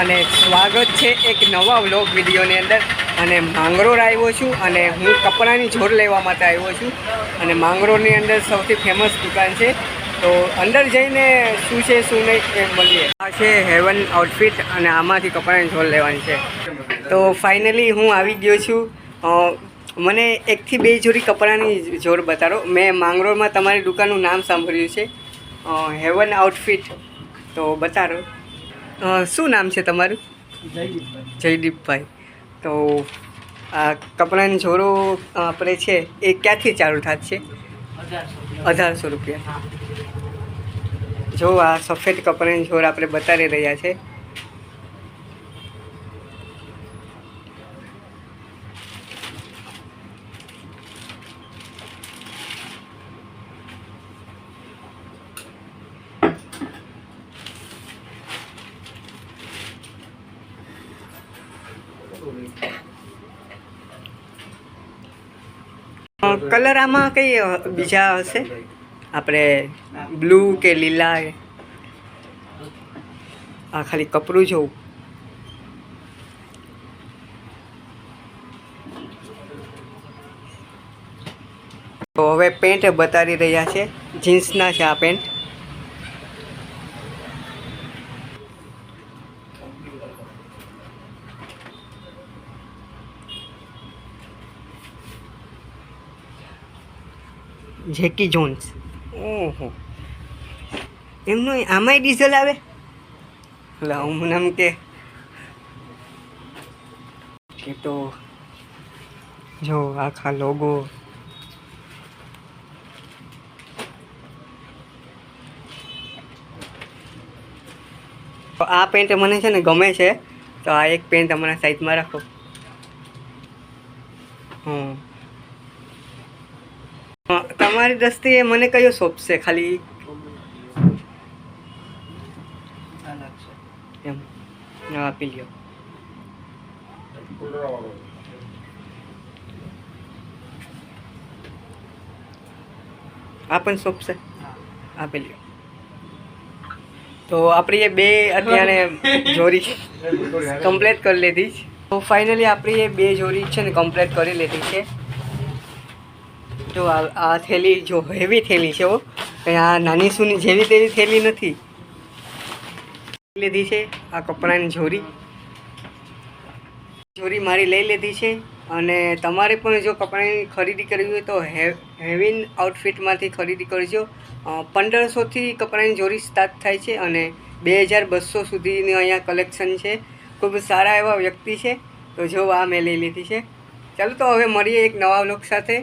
અને સ્વાગત છે એક નવા વ્લોગ વિડીયોની અંદર. અને માંગરોળ આવ્યો છું અને હું કપડાની જોડ લેવા માટે આવ્યો છું. અને માંગરોળની અંદર સૌથી ફેમસ દુકાન છે. તો અંદર જઈને શું છે, શું નહીં એ મળીએ. આ છે હેવન આઉટફિટ અને આમાંથી કપડાની જોડ લેવાની છે. તો ફાઇનલી હું આવી ગયો છું. મને એકથી બે જોડી કપડાની જોડ બતાડો. મેં માંગરોળમાં તમારી દુકાનનું નામ સાંભળ્યું છે. હેવન આઉટફિટ તો બતાડો. શું નામ છે તમારું? જયદીપભાઈ. તો આ કપડાની જોડો આપણે છે, એ ક્યાંથી ચાલુ થાય છે? અઢારસો રૂપિયા. જો આ સફેદ કપડાની જોડ આપણે બતાવી રહ્યા છે કલર આમાં કઈ બીજા હશે? આપણે બ્લુ કે લીલા આ ખાલી કપડું જોઉં તો હવે પેન્ટ બતાવી રહ્યા છે. જીન્સના છે આ પેન્ટ. જેકી જોન્સ. ઓહો. એમનો આમાંય ડીઝલ આવે? એટલે હું એમ કે કે તો જો આખા લોગો તો આ પેન્ટ મને છે ને ગમે છે તો આ એક પેન્ટ તમારા સાઈડમાં રાખો. હમ. તમારી દ્રષ્ટિએ મને કયો શોપ છે? ખાલી એમ. આપી લ્યો. આ પણ શોપ છે? આપી લ્યો. તો આપણી એ બે અત્યારે જોરી કમ્પ્લીટ કરી લીધી છે. તો ફાઇનલી આપણી એ બે જોરી છે ને કમ્પ્લીટ કરી લીધી છે. જો આ થેલી જો હેવી થેલી છે હો. આ નાની સૂની જેવી તેવી થેલી નથી. લીધી છે આ કપડાની જોરી. જોરી મારી લઈ લીધી છે અને તમારે પણ જો કપડાની ખરીદી કરવી હોય તો હેવિન આઉટફિટમાંથી ખરીદી કરજો. પંદરસોથી કપડાની જોરી સ્ટાર્ટ થાય છે અને બે હજાર બસો સુધીની અહીંયા કલેક્શન છે. ખૂબ સારા એવા વ્યક્તિ છે. તો જો આ મેં લઈ લીધી છે. ચાલો તો હવે મળીએ એક નવા લોક સાથે.